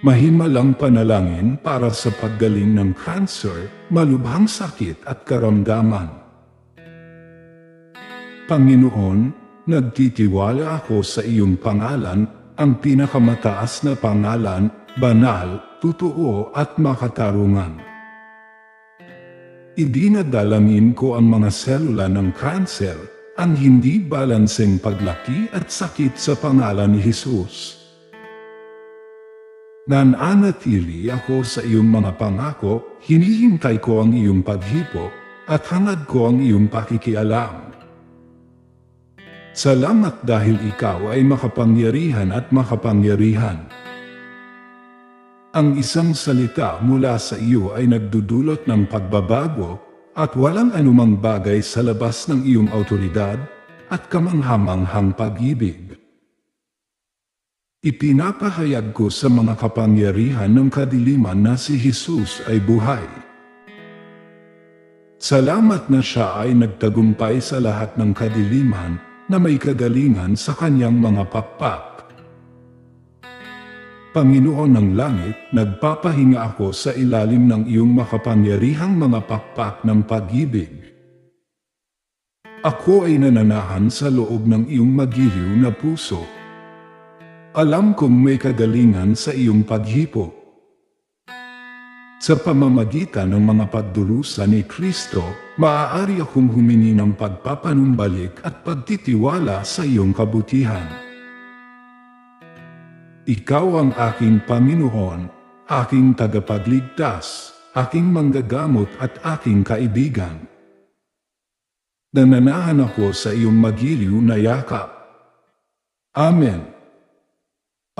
Mahimalang panalangin para sa paggaling ng cancer, malubhang sakit at karamdaman. Panginoon, nagtitiwala ako sa iyong pangalan, ang pinakamataas na pangalan, banal, totoo at makatarungan. Idinadalamin ko ang mga selula ng kanser, ang hindi balanseng paglaki at sakit sa pangalan ni Jesus. Nananatili ako sa iyong mga pangako, hinihintay ko ang iyong paghipo, at hangad ko ang iyong pakikialam. Salamat dahil ikaw ay makapangyarihan at makapangyarihan. Ang isang salita mula sa iyo ay nagdudulot ng pagbabago at walang anumang bagay sa labas ng iyong autoridad at kamanghamanghang pag-ibig. Ipinapahayag ko sa mga kapangyarihan ng kadiliman na si Jesus ay buhay. Salamat na siya ay nagtagumpay sa lahat ng kadiliman na may kagalingan sa kanyang mga pakpak. Panginoon ng langit, nagpapahinga ako sa ilalim ng iyong makapangyarihang mga pakpak ng pag-ibig. Ako ay nananahan sa loob ng iyong magiliw na puso. Alam kong may kagalingan sa iyong paghipo. Sa pamamagitan ng mga pagdurusa ni Kristo, maaari akong humingi ng pagpapanumbalik at pagtitiwala sa iyong kabutihan. Ikaw ang aking Panginoon, aking tagapagligtas, aking manggagamot at aking kaibigan. Nananahan ako sa iyong magiliw na yakap. Amen.